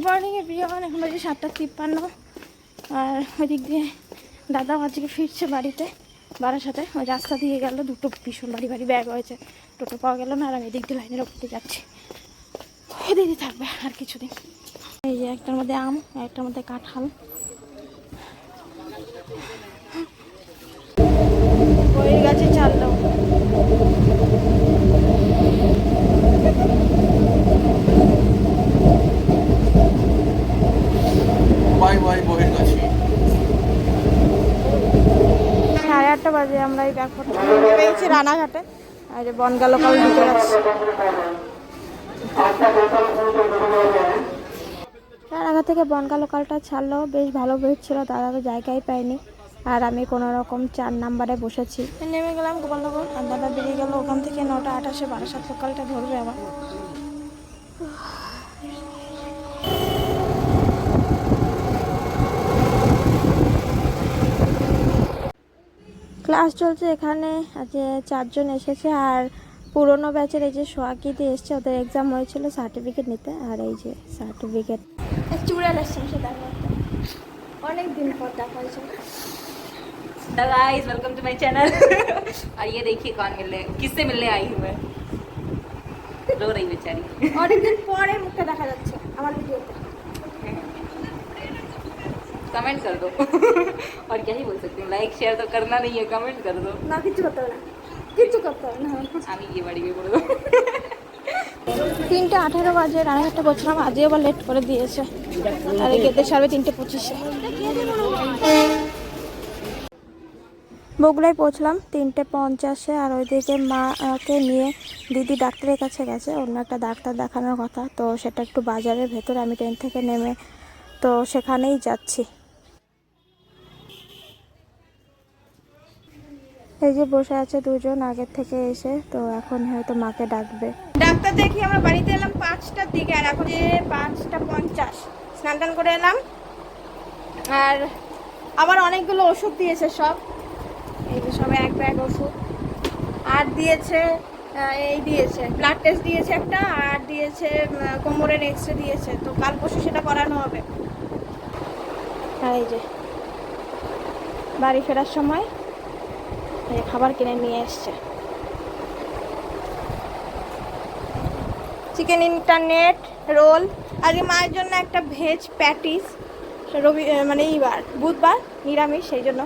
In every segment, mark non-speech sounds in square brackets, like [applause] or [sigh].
Good morning everyone এখন বাজে সাতটা তিপ্পান্ন। আর ওইদিক দিয়ে দাদা আজকে ফিরছে বাড়িতে বাড়ার সাথে ওই রাস্তা দিয়ে গেল, দুটো ভীষণ বাড়ি বাড়ি ব্যাগ হয়েছে, টোটো পাওয়া গেল না, আর আমি এদিক দিয়ে লাইনের ওপর দিয়ে যাচ্ছি। দিদি থাকবে আর কিছুদিন। এই যে একটার মধ্যে আম একটার মধ্যে কাঁঠাল। বাই বাই বহির গাছি সাড়ে আটটা বাজে, আমরা এই ব্যাগ পেয়েছি রানাঘাটে। আর বনগা লোকাল ঢুকে যাচ্ছে। রানাঘাট থেকে বনগা লোকালটা ছাড়লো, বেশ ভালো বেরোচ্ছিল দাদা তো জায়গায় পায়নি। আর আমি কোনো রকম চার নাম্বারে বসেছি। নেমে গেলাম গোপালনগর, আর দাদা বেরিয়ে গেল ওখান থেকে নটা আঠাশে, বারাসাত লোকালটা ধরবে আবার। ক্লাস চলছে এখানে আজকে চারজন এসেছে আর পুরনো ব্যাচের এই যে সোয়াকিতে এসছে ওদের এক্সাম হয়েছিল সার্টিফিকেট নিতে আর এই যে সার্টিফিকেট চুড়াল এসছে সে দেখা অনেক দিন পর দেখা হয়েছে hello guys welcome to my channel और ये देखिए कौन मिलने किससे मिलने आई हूँ मैं रो रही बेचारी অনেকদিন পরে মুখটা দেখা যাচ্ছে আমার ভিডিওতে कमेंट कर दो [laughs] और क्या ही बोल सकती हूँ लाइक शेयर तो करना नहीं है कमेंट कर दो না কিছু করতে হবে না কিছু করতে হবে না আমি গিয়ে বাড়ি গিয়ে করে দেবো তিনটে আঠেরো বাজে রানাঘাটটা করছিলাম আজই আবার লেট করে দিয়েছে আর এই গেতে সাড়ে তিনটে পঁচিশে বগুড়ায় পৌঁছলাম তিনটে পঞ্চাশে আর ওইদিকে মাকে নিয়ে দিদি ডাক্তারের কাছে গেছে অন্য একটা ডাক্তার দেখানোর কথা তো সেটা একটু বাজারের ভেতরে আমি ট্রেন থেকে নেমে তো সেখানেই যাচ্ছি এই যে বসে আছে দুজন আগের থেকে এসে, তো এখন হয়তো মাকে ডাকবে। ডাক্তার দেখি, আমরা বাড়িতে এলাম পাঁচটার দিকে, আর এখন যে পাঁচটা পঞ্চাশ। স্নান টান করে এলাম। আর আবার অনেকগুলো ওষুধ দিয়েছে সব। এই যে সব এক ব্যাগ ওষুধ। আর দিয়েছে এই দিয়েছে ব্লাড টেস্ট দিয়েছে একটা, আর দিয়েছে কোমরের এক্স রে দিয়েছে। তো কাল পরশু সেটা করানো হবে। এই যে বাড়ি ফেরার সময় খাবার কিনে নিয়ে এসছে। চিকেন ইন্টারনেট রোল আজকে মায়ের জন্য একটা ভেজ প্যাটিস রবি মানে এইবার বুধবার নিরামিষ সেই জন্য।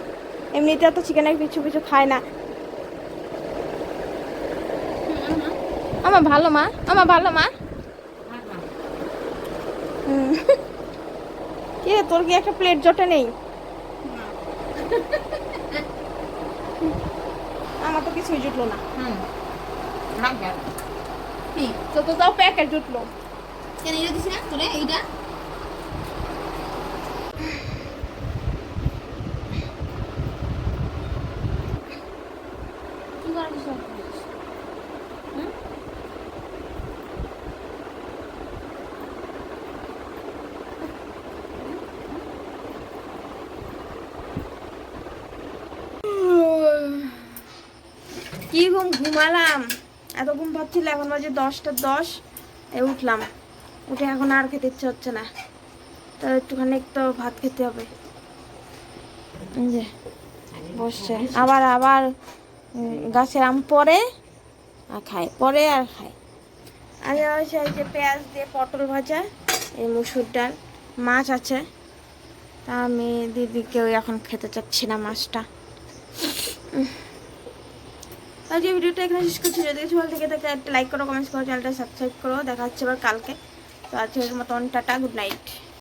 এমনিতে তো চিকেনের কিছু কিছু খায় না। আমার ভালো মা আমার ভালো মা। [laughs] কে তোর কি একটা প্লেট জটে নেই আমার তো কিছুই জুটলো না। তো তো তাও প্যাকেট জুটলো। কেন এটা দিছি না? তোরে এইটা কি করিস কি ঘুম ঘুমালাম? এত ঘুম পাচ্ছিল, এখন বাজে দশটা দশ। এ উঠলাম। উঠে এখন আর খেতে ইচ্ছে হচ্ছে না। তো একটুখানি তো ভাত খেতে হবে। যে, বসছে। আবার আবার গাছের আম পরে আর খায়, পরে আর খায়। আর হচ্ছে এই যে পেঁয়াজ দিয়ে পটল ভাজা, এই মুসুর ডাল, মাছ আছে। তা আমি দিদিকেও এখন খেতে চাচ্ছি না মাছটা। আজকে ভিডিওটা এখানে শেষ করছি। যদি কিছু ভালো থেকে থাকে, একটা লাইক করো কমেন্টস করো চ্যানেলটা সাবস্ক্রাইব করো। দেখা হচ্ছে আবার কালকে। তো আজকের মতন, টাটা গুড নাইট